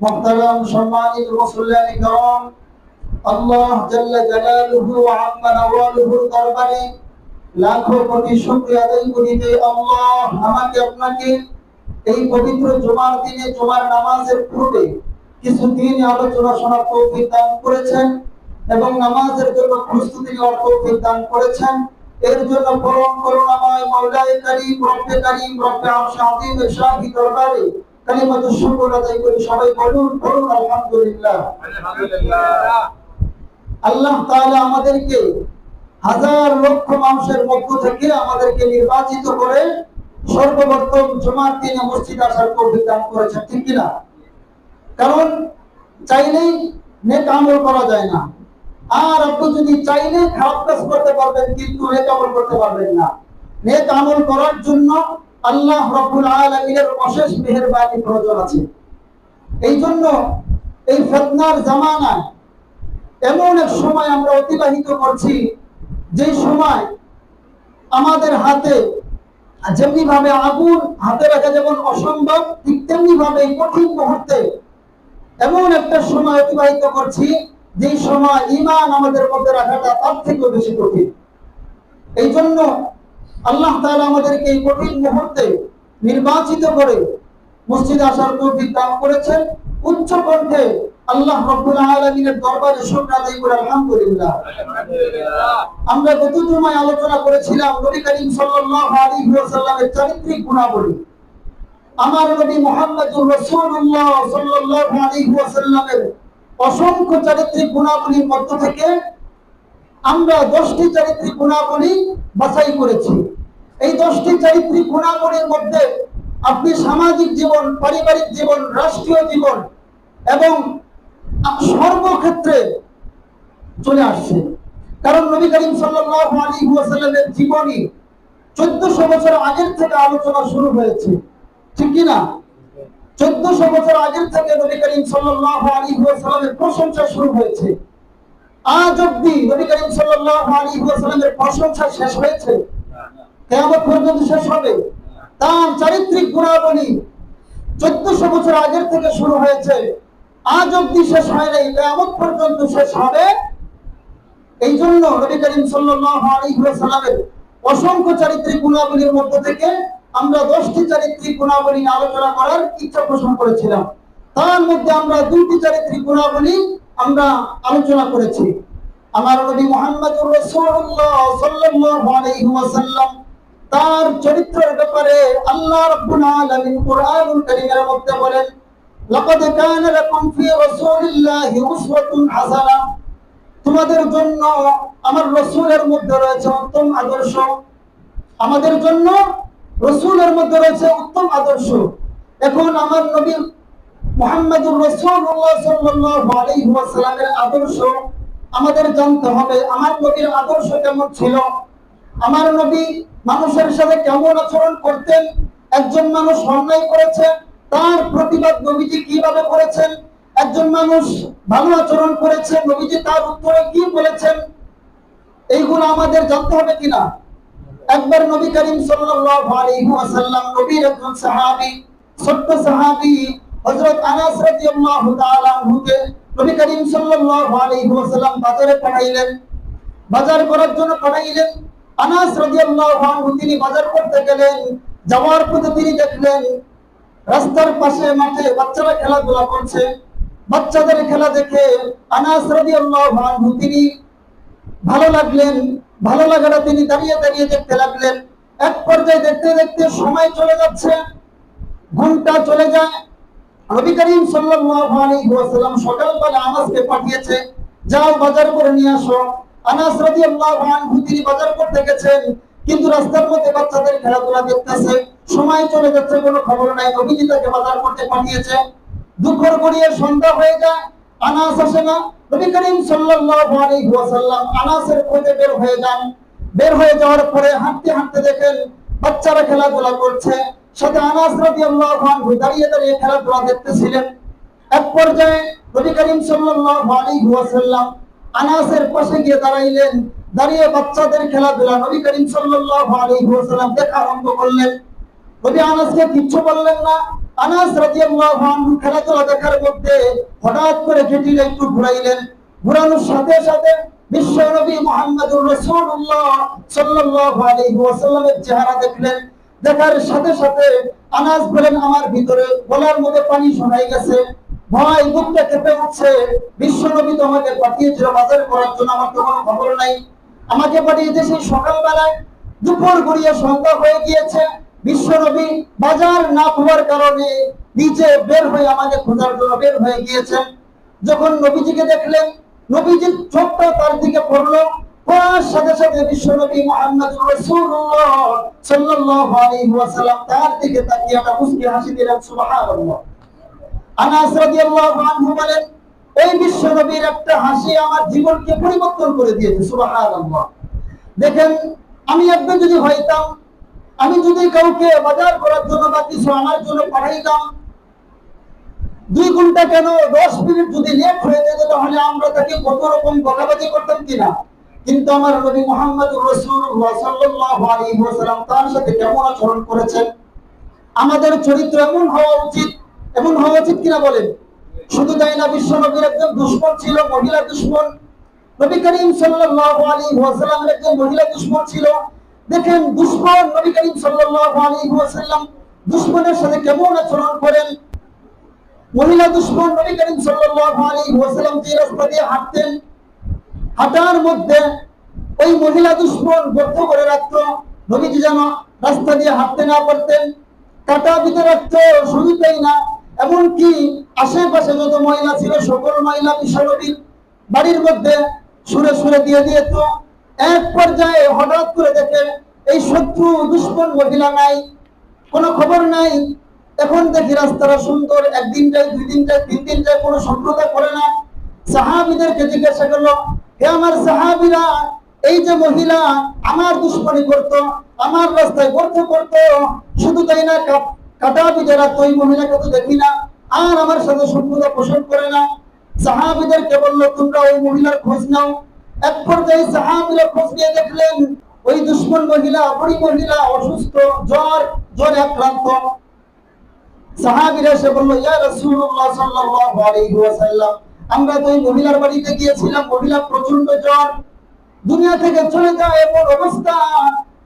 محترم সম্মানিত মুসল্লিয়ান کرام আল্লাহ জাল্লা জালালুহু ওয়া আম্মা নওয়ালুহুর দরবারে লাখো কোটি শুকরিয়া আদায় করি যে আল্লাহ আমাকে আপনাকে এই পবিত্র জুমার দিনে জুমার নামাজের পূর্বে কিছু দিন আলোচনা শোনার তৌফিক দান করেছেন এবং নামাজের জন্য প্রস্তুতি নেওয়ার তৌফিক দান করেছেন এর জন্য পরম করুণাময় মাওলায়ে কারীম রব্বে কারীম রব্বে আরশ আযীমের শাহী দরবারে শুকর আদায় করি সবাই বলুন বলুন আলহামদুলিল্লাহ। আল্লাহ তাআলা আমাদেরকে হাজার লক্ষ মানুষের মধ্য থেকে আমাদেরকে নির্বাচিত করে সর্বপ্রথম জুমার দিনে মসজিদ আসার তৌফিক দান করেছেন, ঠিক কি না কারণ চাইলেই নেক আমল করা যায় না। আর আপনি যদি চাইলে খারাপ কাজ করতে পারবেন, কিন্তু নেক আমল করতে পারবেন না। নেক আমল করার জন্য আল্লাহ রাব্বুল আলামিনের অশেষ মেহেরবানি প্রয়োজন আছে। এই জন্য এই ফিতনার জামানায় এমন এক সময় আমরা অতিবাহিত করছি, যে সময় আমাদের হাতে যেমনি ভাবে আগুন হাতে রাখা যেমন অসম্ভব, ঠিক তেমনি ভাবে কঠিন মুহূর্তে এমন একটা সময় অতিবাহিত করছি যে সময় ইমান আমাদের মধ্যে রাখাটা তার থেকেও বেশি কঠিন। এই জন্য আল্লাহ তাআলা আমাদেরকে এই কঠিন মুহূর্তে নির্বাচিত করে মসজিদে আসার তৌফিক দান করেছেন। উচ্চ কণ্ঠে আল্লাহ দরবারে আমরা গত জুমায় আলোচনা করেছিলাম নবী করিম চারিত্রিক গুণাবলী। আমার নবী মুহাম্মদুর রাসূলুল্লাহ সাল্লাল্লাহু অসংখ্য চারিত্রিক গুণাবলীর মধ্য থেকে আমরা দশটি চারিত্রিক গুণাবলী বাছাই করেছি। এই দশটি চারিত্রিক গুণাবলীর মধ্যে আপনি সামাজিক জীবন, পারিবারিক জীবন, রাষ্ট্রীয় জীবন এবং সর্বক্ষেত্রে চলে আসছে। কারণ নবী করিম ওয়াসাল্লামের জীবনী চোদ্দশো বছর আগের থেকে আলোচনা শুরু হয়েছে। ঠিক কি না 1400 বছর আগের থেকে নবী করিম সাল্লাল্লাহু আলাইহি ওয়াসাল্লামের প্রশংসা শুরু হয়েছে। আজ অবধি নবী করিম সাল্লাল্লাহু আলাইহি ওয়াসাল্লামের প্রশংসা শেষ হয়েছে। কিয়ামত পর্যন্ত শেষ হবে। তার চারিত্রিক গুণাবলী 1400 বছর আগের থেকে শুরু হয়েছে। আজ অবধি শেষ হয় নাই, কিয়ামত পর্যন্ত শেষ হবে। এই জন্য নবী করিম সাল্লাল্লাহু আলাইহি ওয়াসাল্লামের অসংখ্য চারিত্রিক গুণাবলীর মধ্য থেকে আমরা দশটি চারিত্রিক গুণাবলী আলোচনা করার ইচ্ছা পোষণ করেছিলাম। তার মধ্যে আমরা দুটি চারিত্রিক গুণাবলী আমরা আলোচনা করেছি। আমার নবী মুহাম্মদুর রাসূলুল্লাহ সাল্লাল্লাহু আলাইহি ওয়াসাল্লাম তার চরিত্রের ব্যাপারে আল্লাহ রাব্বুল আলামিন কুরআনুল কারীমের মধ্যে বলেন, লাকাদ কানা লাকুম ফি রাসূলিল্লাহি উসওয়াতুন হাসানাহ তোমাদের জন্য আমার রসুলের মধ্যে রয়েছে উত্তম আদর্শ। আমাদের জন্য রসুলের মধ্যে রয়েছে উত্তম আদর্শ। এখন আমার নবী মোহাম্মদুর রসুল্লাহ সাল্লাল্লাহু আলাইহি ওয়াসাল্লামের আদর্শ আমাদের জানতে হবে। আমার নবীর আদর্শ কেমন ছিল? আমার নবী মানুষের সাথে কেমন আচরণ করতেন? একজন মানুষ অন্যায় করেছে, তার প্রতিবাদ নবীজি কীভাবে করেছেন? একজন মানুষ ভালো আচরণ করেছে, নবীজি তার উত্তরে কি বলেছেন? এইগুলো আমাদের জানতে হবে কিনা? একবার নবী করিম সাল্লাল্লাহু আলাইহি ওয়াসাল্লাম নবীর একজন সাহাবী, ছোট্ট সাহাবী হযরত আনাস রাদিয়াল্লাহু তাআলা আনহুকে নবী করিম সাল্লাল্লাহু আলাইহি ওয়াসাল্লাম বাজারে পাঠাইলেন। বাজার করার জন্য পাঠাইলেন। আনাস রাদিয়াল্লাহু আনহু তিনি বাজার করতে গেলেন, যাওয়ার পথে তিনি দেখলেন রাস্তার পাশে মাঠে বাচ্চারা খেলাধুলা করছে। বাচ্চাদের খেলা দেখে আনাস রাদিয়াল্লাহু আনহু তিনি ভালো লাগলেন, ভালো লাগাটা তিনি দাঁড়িয়ে দাঁড়িয়ে দেখতে লাগলেন। এক পর্যায়ে দেখতে দেখতে সময় চলে যাচ্ছে, ঘণ্টা চলে যায়। নবী করিম সাল্লাল্লাহু আলাইহি ওয়াসাল্লাম সকালবেলা আনাসকে পাঠিয়েছে, যাও বাজার করে নিয়ে আসো। আনাস রাদিয়াল্লাহু আনহু, তিনি বাজার করতে গেছেন, কিন্তু রাস্তার মধ্যে বাচ্চাদের খেলাধুলা দেখতেছে। সময় চলে যাচ্ছে, কোনো খবর নাই। নবীজি তাকে বাজার করতে পাঠিয়েছে। দুপুর গড়িয়ে সন্ধ্যা হয়ে যায়, আনাস আসে না। নবী করিম সাল্লাল্লাহু আলাইহি ওয়াসাল্লাম আনাসের খোঁজে বের হয়ে যান। বের হয়ে যাওয়ার পরে হাঁটতে হাঁটতে দেখেন বাচ্চারা খেলাধুলা করছে। সাথে আনাস রাদিয়াল্লাহু আনহু দাঁড়িয়ে দাঁড়িয়ে খেলাধুলা দেখতেছিলেন। এক পর্যায়ে নবী করিম সাল্লাল্লাহু আলাইহি ওয়াসাল্লাম আনাসের পাশে গিয়ে দাঁড়াইলেন। দাঁড়িয়ে বাচ্চাদের খেলাধুলা নবী করিম সাল্লাল্লাহু আলাইহি ওয়াসাল্লাম দেখা আরম্ভ করলেন। নবী আনাসকে কিচ্ছু বললেন না। আনাস রাদিয়াল্লাহু আনহু খেলাধুলা দেখার মধ্যে হঠাৎ করে ঘেটিটা একটু ঘুরাইলেন। ঘুরানোর সাথে সাথে বিশ্ব নবী মুহাম্মদুর রাসূলুল্লাহ সাল্লাল্লাহু আলাইহি ওয়াসাল্লামের চেহারা দেখলেন। দেখার সাথে সাথে আনাস বলেন আমার ভিতরে গলার মধ্যে পানি শোনাই গেছে। ভয় বুকটা কেঁপে উঠছে। পাঠিয়েছিল করার জন্য, আমার তো কোনো খবর নাই। আমাকে পাঠিয়েছে সেই সকালবেলায়। দুপুর গড়িয়ে সন্ধ্যা হয়ে গিয়েছে। বিশ্ব নবী বাজার না হওয়ার কারণে নিচে বের হয়ে আমাকে খোঁজার জন্য বের হয়ে গিয়েছেন। যখন নবীজিকে দেখলেন, নবীজির চোখটা তার দিকে পড়ল। পরিবর্তন করে দিয়েছে দেখেন, আমি একবার যদি হইতাম, আমি যদি কাউকে বাজার করার জন্য বা কিছু আমার জন্য পাঠাইতাম, দুই ঘণ্টা কেন দশ মিনিট যদি লেট হয়ে যেত, তাহলে আমরা তাকে কত রকম বকাবাজি করতাম কিনা? কিন্তু আমার নবী মোহাম্মদ রাসূলুল্লাহ সাল্লাল্লাহু আলাইহি ওয়াসাল্লাম তার সাথে কেমন আচরণ করেছেন? আমাদের চরিত্র এমন হওয়া উচিত, এমন হওয়া উচিত কিনা বলেন? শুধু তাই না, বিশ্ব নবীর একজন দুশ্মন ছিল, মহিলা দুশ্মন। নবী করিম সাল্লাল্লাহু আলাইহি ওয়াসাল্লামের একজন মহিলা দুশ্মন ছিল। দেখেন, দুশ্মন নবী করিম সাল্লাল্লাহু আলাইহি ওয়াসাল্লাম দুশ্মনের সাথে কেমন আচরণ করেন? মহিলা দুশ্মন নবী করিম সাল্লাল্লাহু আলাইহি ওয়াসাল্লাম যে রাস্তা দিয়ে হাঁটতেন। হাঁটার মধ্যে ওই মহিলা দুশ্মন গর্ত করে রাখতো নবীজি যেন রাস্তা দিয়ে হাঁটতে না পারতেন। কাটা বিতে রাখতো শুধু তাই না। এমনকি আশেপাশে যত মহিলা ছিল, সকল মহিলা বিশ্বনবীর বাড়ির মধ্যে সুরে সুরে দিয়ে দিয়েত। এক পর্যায়ে হঠাৎ করে দেখে এই শত্রু দুশ্মন মহিলা নাই, কোনো খবর নাই। এখন দেখি রাস্তাটা সুন্দর, একদিন যায়, দুই দিন যায়, তিন দিন যায়, কোনো শত্রুতা করে না। সাহাবিদেরকে জিজ্ঞাসা করল হে আমার সাহাবিরা, এই যে মহিলা আমার দুশ্মনী করত, আমার রাস্তায় গর্ত করত, শুধু তাই না কাটা বিদেরা তো ওই মহিলাকে তো দেখি না, আর আমার সাথে শত্রুতা পোষণ করে না। সাহাবিদেরকে তোমরা ওই মহিলার খোঁজ নাও। এক পর্যায়ে সাহাবিরা খোঁজ নিয়ে দেখলেন, ওই দুশ্মন মহিলা, বুড়ি মহিলা, অসুস্থ, জ্বর, জ্বরে আক্রান্ত। সাহাবীরা এসে বলল, ইয়া রাসূলুল্লাহ আলাইহি ওয়াসাল্লাম আমরা তো ওই মহিলার বাড়িতে গিয়েছিলাম মহিলা প্রচণ্ড জ্বর। দুনিয়া থেকে চলে যায় এমন অবস্থা।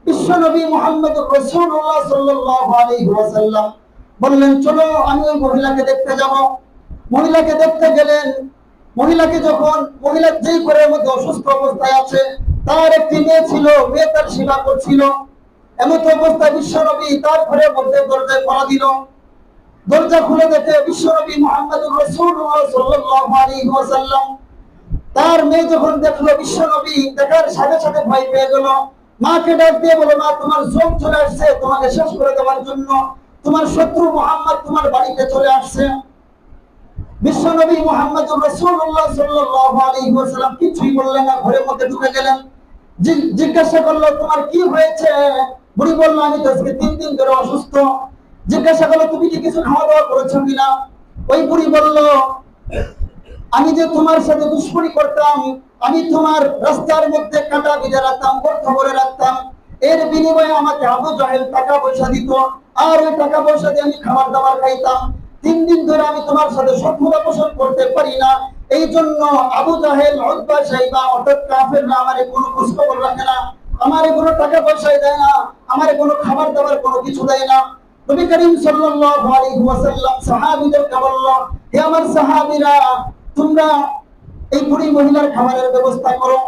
বিশ্ব নবী মুহাম্মদ রাসূলুল্লাহ সাল্লাল্লাহু আলাইহি বললেন, চলো, আমি ওই মহিলাকে দেখতে যাব। মহিলাকে দেখতে গেলেন। মহিলাকে যখন, মহিলা যেই ঘরের মধ্যে অসুস্থ অবস্থায় আছে, তার একটি মেয়ে ছিল, মেয়ে তার সেবা করছিল। এমন অবস্থায় বিশ্ব নবী তার ঘরের মধ্যে দরজায় পড়া দিল। দরজা খুলে দেখে বিশ্বনবী আলাইহি ওয়াসাল্লাম। তার মেয়ে যখন দেখল বিশ্বনবী দেখার সাথে সাথে ভয় পেয়ে গেল। মাকে ডাক দিয়ে বলো মা, তোমার জোর চলে আসছে, তোমাকে শেষ করে দেওয়ার জন্য। তোমার শত্রু মুহাম্মদ তোমার বাড়িতে চলে আসছে। বিশ্বনবী মুহাম্মদুর রাসূলুল্লাহ সাল্লাল্লাহু আলাইহি ওয়াসাল্লাম কিছুই বললেন না, ঘরের মধ্যে ঢুকে গেলেন। জিজ্ঞাসা করল, তোমার কি হয়েছে? বুড়ি বলল, আমি তো তিন দিন ধরে অসুস্থ। জিজ্ঞাসা করল, তুমি কি কিছু খাওয়া দাওয়া করেছ কিনা? ওই বুড়ি বলল, আমি যে তোমার সাথে দুশ্মনী করতাম, আমি তোমার রাস্তার মধ্যে কাঁটা বিঁধে রাখতাম গর্ত রাখতাম। এর বিনিময়ে আমাকে আবু জাহেল টাকা পয়সা দিত, আর ওই টাকা পয়সা দিয়ে আমি খাবার দাবার খাইতাম। তিন দিন ধরে আমি তোমার সাথে শত্রুতা পোষণ করতে পারি না। এই জন্য আবু জাহেল, উতবা সাইবা অর্থাৎ কাফেররা আমারে কোনো খোঁজ খবর রাখে না। আমার কোনো টাকা পয়সাই দেয় না, আমার কোনো খাবার দাবার কোনো কিছু দেয় না। নবী করিম সাল্লাল্লাহু আলাইহি ওয়াসাল্লাম সাহাবীদেরকে বলল হে আমার সাহাবীরা, তোমরা এই বুড়ি মহিলার খাবারের ব্যবস্থা করো।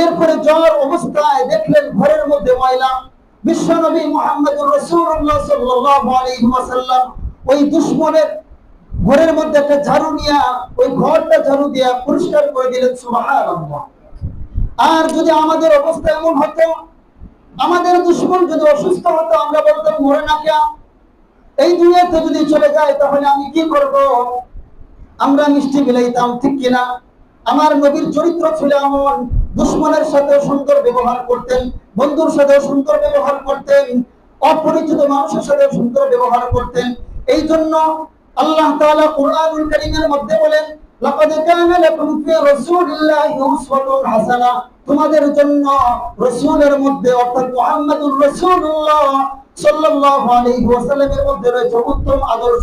এরপরে জ্বর অবস্থায় দেখলেন ঘরের মধ্যে ময়লা। বিশ্বনবী মুহাম্মদুর রাসূলুল্লাহ সাল্লাল্লাহু আলাইহি ওয়াসাল্লাম ওই দুশমনের ঘরের মধ্যে একটা ঝাড়ু নিয়া, ওই ঘরটা ঝাড়ু দিয়া পরিষ্কার করে দিলেন, সুবহানাল্লাহ। আর যদি আমাদের অবস্থা এমন হতো, আমাদের দুশ্মন যদি অসুস্থ হতো, আমরা বলতাম, মরে না কেয়া এই দুনিয়াতে যদি চলে যায়, তাহলে আমি কি করব? আমরা মিষ্টি বিলাইতাম ঠিক কিনা? আমার নবীর চরিত্র ছিল এমন, দুশ্মনের সাথে সুন্দর ব্যবহার করতেন, বন্ধুর সাথে সুন্দর ব্যবহার করতেন, অপরিচিত মানুষের সাথে সুন্দর ব্যবহার করতেন। এই জন্য আল্লাহ তাআলা কোরআনুল কারীমের মধ্যে বলেন, লাকাদ কানা লাকুম ফি রাসূলিল্লাহি উসওয়াতুন হাসানা তোমাদের জন্য রাসূলের মধ্যে অর্থাৎ মুহাম্মাদুর রাসূলুল্লাহ সাল্লাল্লাহু আলাইহি ওয়াসাল্লামের মধ্যে রয়েছে উত্তম আদর্শ